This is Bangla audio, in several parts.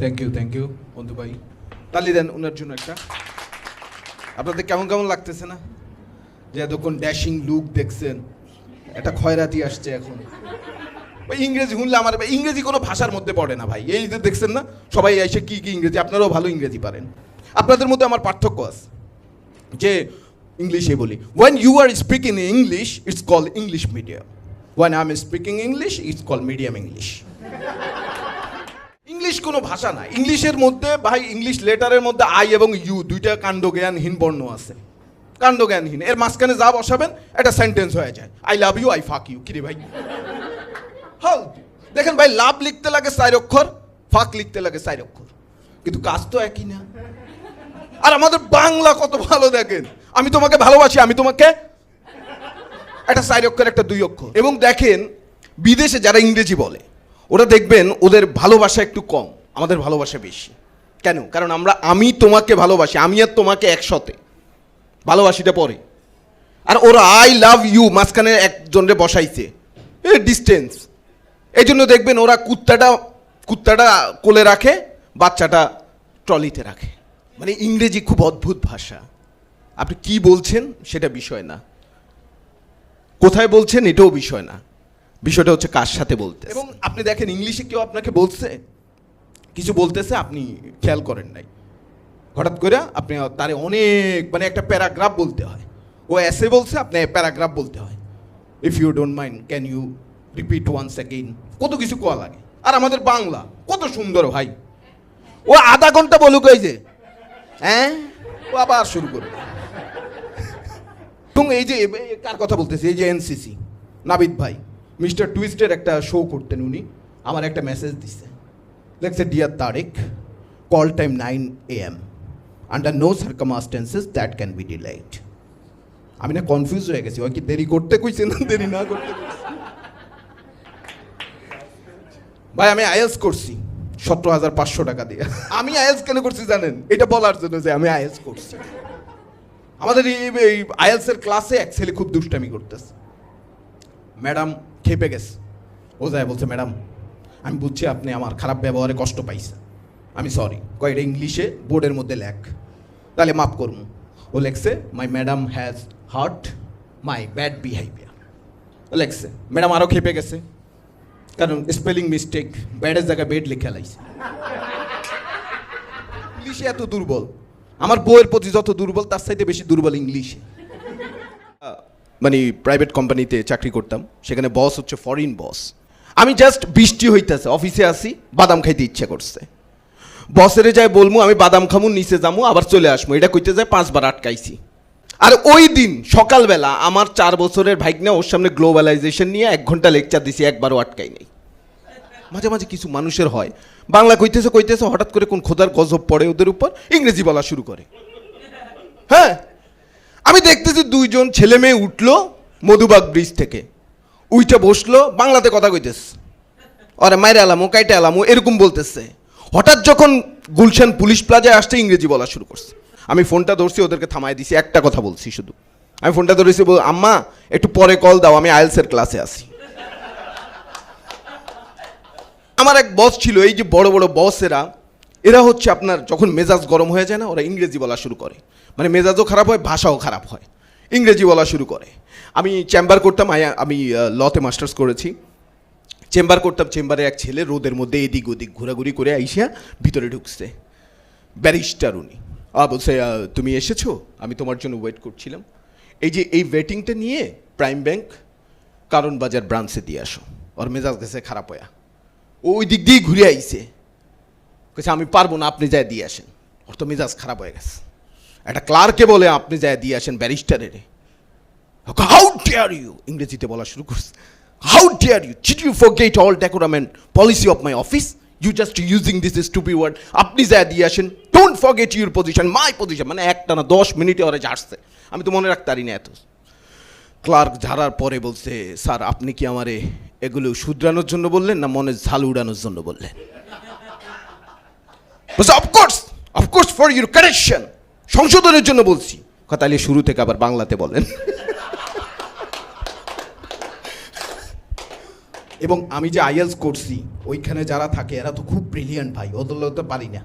থ্যাংক ইউ থ্যাংক ইউ বন্ধু ভাই। তালি দেন ওনার জন্য একটা। আপনাদের কেমন কেমন লাগতেছে না? যে এতক্ষণ ড্যাশিং লুক দেখছেন, একটা খয়রাতি আসছে এখন। ভাই ইংরেজি শুনলে আমার ইংরেজি কোনো ভাষার মধ্যে পড়ে না ভাই। এই যে দেখছেন না, সবাই এসে কি কি ইংরেজি, আপনারাও ভালো ইংরেজি পারেন। আপনাদের মধ্যে আমার পার্থক্য আছে। যে ইংলিশে বলি when you are speaking English it's call English medium when I am speaking English it's call medium English English কোনো ভাষা না ইংলিশের মধ্যে ভাই ইংলিশ লেটারের মধ্যে আই এবং ইউ দুইটা কাণ্ডজ্ঞানহীন বর্ণ আছে। কাণ্ডজ্ঞানহীন। এর মাঝখানে যা বসাবেন, একটা সেন্টেন্স হয়ে যায়। I love you I fuck you কিরে ভাই? হল। দেখেন ভাই লাভ লিখতে লাগে চার অক্ষর ফাক লিখতে লাগে চার অক্ষর কিন্তু কাজ তো একই না। আর আমাদের বাংলা কত ভালো দেখেন। আমি তোমাকে ভালোবাসি, আমি তোমাকে একটা চার অক্ষর একটা দুই অক্ষর। এবং দেখেন, বিদেশে যারা ইংরেজি বলে ওরা দেখবেন ওদের ভালোবাসা একটু কম, আমাদের ভালোবাসা বেশি। কেন? কারণ আমরা, আমি তোমাকে ভালোবাসি, আমি আর তোমাকে একসাথে। ভালোবাসিটা পরে। আর ওরা, আই লাভ ইউ মাঝখানে একজনরে বসাইছে। A, distance. এই জন্য দেখবেন ওরা কুত্তাটা কুত্তাটা কোলে রাখে, বাচ্চাটা ট্রলিতে রাখে। মানে ইংরেজি খুব অদ্ভুত ভাষা। আপনি কি বলছেন সেটা বিষয় না। কোথায় বলছেন এটাও বিষয় না। বিষয়টা হচ্ছে কার সাথে বলতে এবং আপনি দেখেন ইংলিশে কেউ আপনাকে বলছে, কিছু বলতেছে, আপনি খেয়াল করেন নাই। হঠাৎ করে আপনি তারে অনেক মানে একটা প্যারাগ্রাফ বলতে হয়। ও এসে বলছে, আপনি প্যারাগ্রাফ বলতে হয়। If you don't mind can you repeat once again কত কিছু কোয়া লাগে। আর আমাদের বাংলা, কত সুন্দর ভাই। ও আধা ঘণ্টা বলুক এই যে। হ্যাঁ? ও আবার শুরু করবে। এবং এই যে কার কথা বলতেছি? এই যে এনসিসি নাবিদ ভাই। মিস্টার টুইস্টের একটা শো করতেন উনি। আমার একটা মেসেজ দিচ্ছে লেখছে dear Tarek call time nine A M under no circumstances that can be delight আমি না কনফিউজ হয়ে গেছি। ওই কি দেরি করতে কইছে না দেরি না করতে ভাই, আমি আইএলস করছি। সতেরো হাজার পাঁচশো টাকা দিয়ে। আমি আইএলস কেন করছি জানেন? এটা বলার জন্য যে আমি আইএলস করছি। আমাদের এই এই আইএলসের ক্লাসে এক ছেলে খুব দুষ্টামি করতেছে। ম্যাডাম খেপে গেছে। ও যায় বলছে, ম্যাডাম, আমি বুঝছি আপনি আমার খারাপ ব্যবহারে কষ্ট পাইছে আমি সরি কয়েকটা ইংলিশে বোর্ডের মধ্যে লেখ। তাহলে মাফ করব ও লেখছে my madam has hurt my bad behaviour লেখছে, ম্যাডাম আরও খেপে গেছে। কারণ স্পেলিং মিস্টেক ব্যাডের জায়গায় বেড লিখে লাইছে। ইংলিশে এত দুর্বল। আমার বইয়ের প্রতি যত দুর্বল, তার চাইতে বেশি দুর্বল ইংলিশে। মানে প্রাইভেট কোম্পানিতে চাকরি করতাম, সেখানে বস হচ্ছে ফরেন বস আমি জাস্ট বৃষ্টি হইতেছে অফিসে আসি, বাদাম খাইতে ইচ্ছা করছে। বসেরে যায় বলমু, আমি বাদাম খামু, নিচে যামু, আবার চলে আসব এটা কইতে যায় পাঁচবার আটকাইছি। আর ওই দিন, সকালবেলা, আমার চার বছরের ভাইগনা ওর সামনে গ্লোবালাইজেশন নিয়ে এক ঘণ্টা লেকচার দিছি, একবারও আটকাই নেই। মাঝে মাঝে কিছু মানুষের হয়। বাংলা কইতেছে কইতেছে, হঠাৎ করে কোন খোদার গজব পড়ে ওদের উপর, ইংরেজি বলা শুরু করে। হ্যাঁ? আমি দেখতেছি দুইজন ছেলে মেয়ে উঠল মধুবাগ ব্রিজ থেকে। উইটা বসল বাংলাতে কথা কইতেছে। আরে মাইরে আলামো কাইটে আলামো এরকম বলতেছে। হঠাৎ যখন গুলশান পুলিশ প্লাজায় আসতে ইংরেজি বলা শুরু করছে। আমি ফোনটা ধরছি ওদেরকে থামাই দিছি একটা কথা বলছি শুধু। আমি ফোনটা ধরেছি বল, আম্মা একটু পরে কল দাও আমি আইএলসের ক্লাসে আসি আমার এক বস ছিল এই যে বড় বড় বসেরা এরা হচ্ছে আপনার যখন মেজাজ গরম হয়ে যায় না, ওরা ইংরেজি বলা শুরু করে। মানে মেজাজও খারাপ হয়, ভাষাও খারাপ হয়। ইংরেজি বলা শুরু করে। আমি চেম্বার করতাম আমি লতে মাস্টার্স করেছি। চেম্বার করতাম, চেম্বারে এক ছেলে রোদের মধ্যে এদিক ওদিক ঘোরাঘুরি করে আইসিয়া ভিতরে ঢুকছে। ব্যারিস্টার উনি। বলছে তুমি এসেছ? আমি তোমার জন্য ওয়েট করছিলাম। এই যে, এই ওয়েটিংটা নিয়ে প্রাইম ব্যাংক কারণ বাজার ব্রাঞ্চে দিয়ে আসো। ওর মেজাজ গেছে খারাপ হয়া। ওই দিক দিয়ে ঘুরে আইছে। কইছে, আমি পারব না, আপনি যায় দিয়ে আসেন। ওর তো মেজাজ খারাপ হয়ে গেছে। একটা ক্লার্কে বলে, আপনি যায় দিয়ে আসেন ব্যারিস্টারের হাউ ডেয়ার ইউ ইংরেজিতে বলা শুরু করছে। How dare you cheat you forget all decorum policy of my office you just using this is to be word আপনি যা দিয়ে আসেন। Don't forget your position my position মানে একটা না দশ মিনিটে ওরা আসছে আমি তো মনে রাখতে পারি না এত। ক্লার্ক ঝাড়ার পরে বলছে, স্যার, আপনি কি আমারে এগুলো শুধরানোর জন্য বললেন না মনে ঝাল উড়ানোর জন্য বললেন? বলছে of course of course for your correction সংশোধনের জন্য বলছি। কথা শুরু থেকে আবার বাংলাতে বলেন। এবং আমি যে আইএলস করছি, ওইখানে যারা থাকে, এরা তো খুব ব্রিলিয়ান্ট ভাই, ওদের তো পারি না।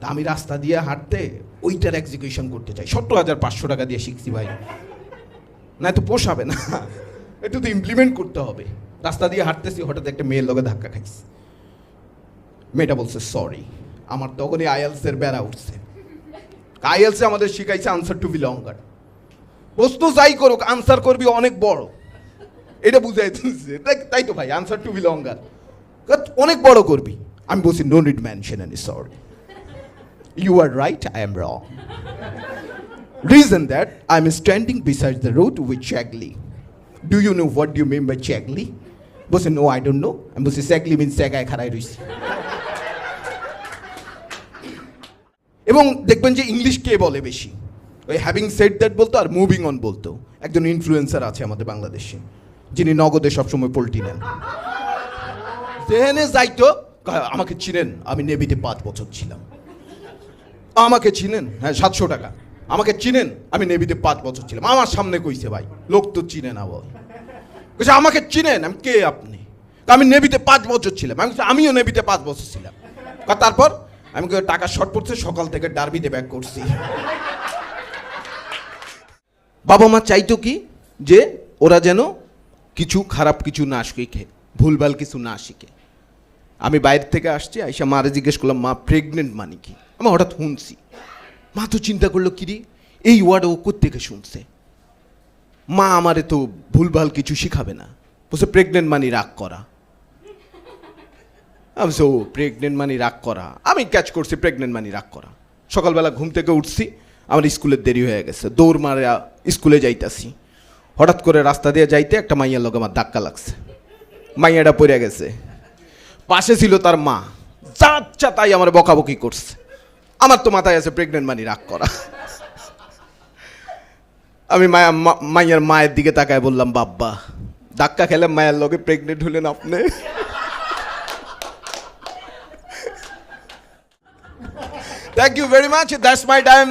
তা আমি রাস্তা দিয়ে হাঁটতে ওইটার এক্সিকিউশন করতে চাই। সত্তর হাজার পাঁচশো টাকা দিয়ে শিখছি ভাই। না তো পোষাবে না। একটু তো ইমপ্লিমেন্ট করতে হবে। রাস্তা দিয়ে হাঁটতেছি, হঠাৎ একটা মেয়ের লগে ধাক্কা খাইছি। মেয়েটা বলছে সরি আমার তখনই আইএলসের বেড়া উঠছে। আইএলসে আমাদের শিখাইছে আনসার টু বি লঙ্গার প্রশ্ন যাই করুক আনসার করবি অনেক বড়। এটা বুঝাই দিচ্ছে তাই- তো ভাই আনসার টু বি লঙ্গার অনেক বড় করবি। আমি বলছি no need mention any sorry you are right I am wrong Reason that I'm standing beside the road with Chagli. Do you know what do you mean by Chagli? বলছে নো আই ডোন্ট নো আমি বলছি স্যাগলি মিন স্যাগায় খাড়াই রইছি এবং দেখবেন যে ইংলিশ কে বলে বেশি। ওই হ্যাভিং সেট দ্যাট বলতো আর মুভিং অন বলতো। একজন ইনফ্লুয়েন্সার আছে আমাদের বাংলাদেশে, যিনি নগদে সবসময় পোল্ট্রি নেন। যেখানে যাইতো আমাকে চিনেন, আমি নেভিতে পাঁচ বছর ছিলাম। আমাকে চিনেন? হ্যাঁ সাতশো টাকা। আমাকে চিনেন, আমি নেভিতে পাঁচ বছর ছিলাম। আমার সামনে কইছে ভাই, লোক তো চিনে না বল। কইছে, আমাকে চিনেন, আমি কে আপনি? আমি নেভিতে পাঁচ বছর ছিলাম। আমি আমিও নেভিতে পাঁচ বছর ছিলাম। তারপর? আমি টাকা শর্ট পড়ছে, সকাল থেকে ডার্বিতে ব্যাক করছি। বাবা মা চাইতো কি যে ওরা যেন কিছু খারাপ কিছু না শিখে, ভুলভাল কিছু না শিখে। আমি বাইরে থেকে আসছি, আইসা মারে জিজ্ঞেস করলাম, মা প্রেগনেন্ট মানে কি? আমি হঠাৎ শুনছি, মা তো চিন্তা করল কিরে এই ওয়ার্ড ও থেকে শুনছে? মা আমারে তো ভুলভাল কিছু শিখাবে না। বলছে প্রেগনেন্ট মানি রাগ করা। আমি ও প্রেগনেন্ট মানি রাগ করা। আমি ক্যাচ করছি প্রেগনেন্ট মানি রাগ করা। সকালবেলা ঘুম থেকে উঠছি, আমার স্কুলের দেরি হয়ে গেছে। দৌড় মারে, স্কুলে যাইতাছি। হঠাৎ করে রাস্তা দিয়ে যাইতে একটা মাইয়ার লগে আমার ধাক্কা লাগছে। মাইয়াটা পড়ে গেছে। পাশে ছিল তার মা। যা তাই আমার বকাবকি করছে। আমার তো মাথায় আছে প্রেগনেন্ট মানি রাগ করা। আমি মায়া মাইয়ার মায়ের দিকে তাকায় বললাম, বাব্বা, ধাক্কা খেলে মায়ের লগে প্রেগনেন্ট হলেন আপনি? Thank you very much that's my time